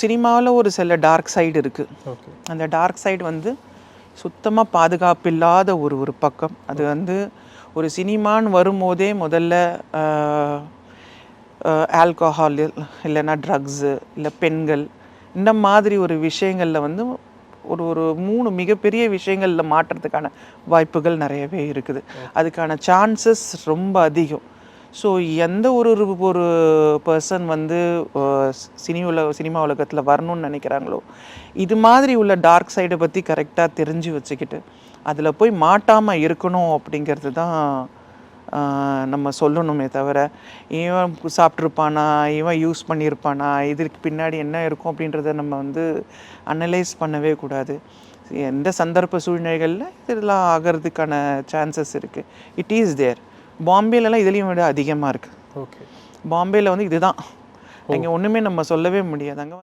சினிமாவில் ஒரு சில டார்க் சைடு இருக்குது அந்த டார்க் சைடு வந்து சுத்தமாக பாதுகாப்பு இல்லாத ஒரு ஒரு பக்கம். அது வந்து ஒரு சினிமான்னு வரும்போதே முதல்ல ஆல்கஹால் இல்லைன்னா ட்ரக்ஸு இல்லை பெண்கள் இந்த மாதிரி ஒரு விஷயங்களில் வந்து ஒரு ஒரு மூணு மிகப்பெரிய விஷயங்களில் மாட்டுறதுக்கான வாய்ப்புகள் நிறையவே இருக்குது. அதுக்கான சான்சஸ் ரொம்ப அதிகம். ஸோ எந்த ஒரு ஒரு ஒரு பர்சன் வந்து சினி உலக சினிமா உலகத்தில் வரணும்னு நினைக்கிறாங்களோ இது மாதிரி உள்ள டார்க் சைடை பற்றி கரெக்டாக தெரிஞ்சு வச்சுக்கிட்டு அதில் போய் மாட்டாமல் இருக்கணும் அப்படிங்கிறது தான் நம்ம சொல்லணுமே தவிர இவன் சாப்பிட்ருப்பானா இவன் யூஸ் பண்ணியிருப்பானா இதுக்கு பின்னாடி என்ன இருக்கும் அப்படின்றத நம்ம வந்து அனலைஸ் பண்ணவே கூடாது. எந்த சந்தர்ப்ப சூழ்நிலைகளில் இதெல்லாம் ஆகிறதுக்கான சான்சஸ் இருக்குது இட் இஸ் தேர் பாம்பேலலாம் இதுலேயும் விட அதிகமாக இருக்குது ஓகே பாம்பேயில் வந்து இதுதான். அங்கே ஒன்றுமே நம்ம சொல்லவே முடியாது. அங்கே